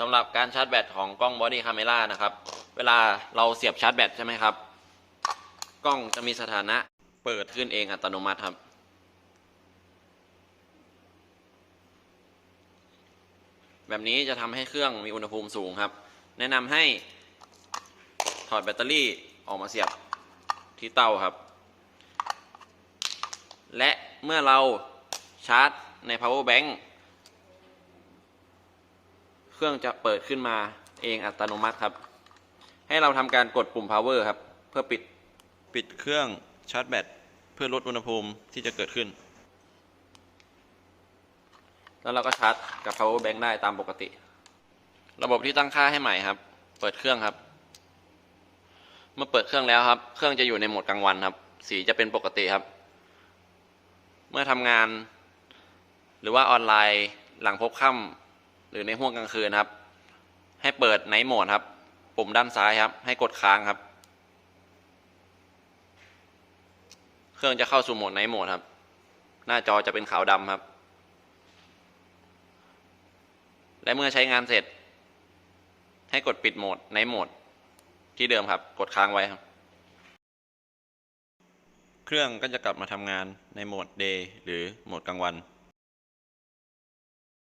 สำหรับการชาร์จแบตของกล้อง Body Camera นะครับ เวลาเราเสียบชาร์จแบตใช่ไหมครับ กล้องจะมีสถานะเปิดขึ้นเองอัตโนมัติครับ แบบนี้จะทำให้เครื่องมีอุณหภูมิสูงครับ แนะนำให้ถอดแบตเตอรี่ออกมาเสียบที่เตาครับ และเมื่อเราชาร์จใน power bank เครื่องจะเปิดขึ้นมาเองอัตโนมัติครับ ให้เราทำการกดปุ่ม power ครับ เพื่อปิดปิดเครื่องชาร์จแบตเพื่อลดอุณหภูมิที่จะเกิดขึ้น แล้วเราก็ชาร์จกับ power bank ได้ตามปกติ ระบบที่ตั้งค่าให้ใหม่ครับ เปิดเครื่องครับ เมื่อเปิดเครื่องแล้วครับ เครื่องจะอยู่ในโหมดกลางวันครับ สีจะเป็นปกติครับ เมื่อทำงาน หรือว่าออนไลน์หลังพบค่ำ หรือในห่วงกลางคืนครับ ให้เปิดไนท์โหมดครับ ปุ่มด้านซ้ายครับ ให้กดค้างครับ เครื่องจะเข้าสู่โหมดไนท์โหมดครับ หน้าจอจะเป็นขาวดำครับ และเมื่อใช้งานเสร็จ ให้กดปิดโหมดไนท์โหมด ที่เดิมครับ กดค้างไว้ครับ เครื่องก็จะกลับมาทำงานในโหมด Day หรือโหมดกลางวัน